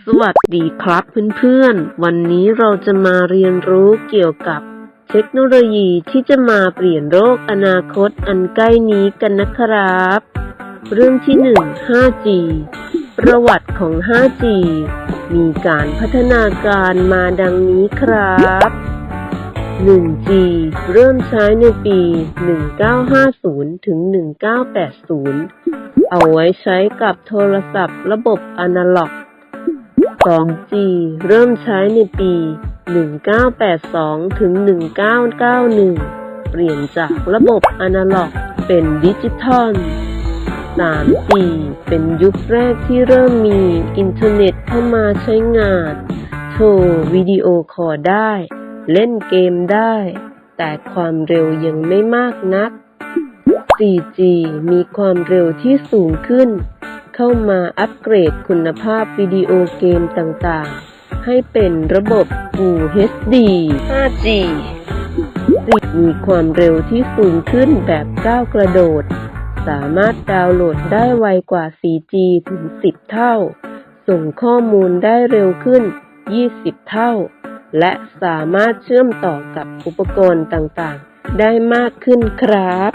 สวัสดีครับเพื่อนๆ วันนี้เราจะมาเรียนรู้เกี่ยวกับเทคโนโลยีที่จะมาเปลี่ยนโลกอนาคตอันใกล้นี้กันนะครับ เรื่องที่ 1 5G ประวัติของ 5G มีการพัฒนาการมาดังนี้ครับ 1G เริ่มใช้ในปี 1950 ถึง 1980 เอาไว้ใช้กับโทรศัพท์ระบบอนาล็อก 2G เริ่มใช้ในปี 1982 ถึง 1991 เปลี่ยนจากระบบอนาล็อกเป็นดิจิทัล 3G เป็นยุคแรกที่เริ่มมีอินเทอร์เน็ตเข้ามาใช้งาน โทรวิดีโอคอลได้ เล่นเกมได้ แต่ความเร็วยังไม่มากนัก 4G มีความเร็วที่สูงขึ้น เข้ามาอัปเกรดคุณภาพวิดีโอเกมต่างๆ ให้เป็นระบบ Full HD 5G มีความเร็วที่สูงขึ้นแบบก้าวกระโดด สามารถดาวน์โหลดได้ไวกว่า 4G ถึง 10 เท่า ส่งข้อมูลได้เร็วขึ้น 20 เท่า และสามารถเชื่อมต่อกับอุปกรณ์ต่างๆ ได้มากขึ้นครับ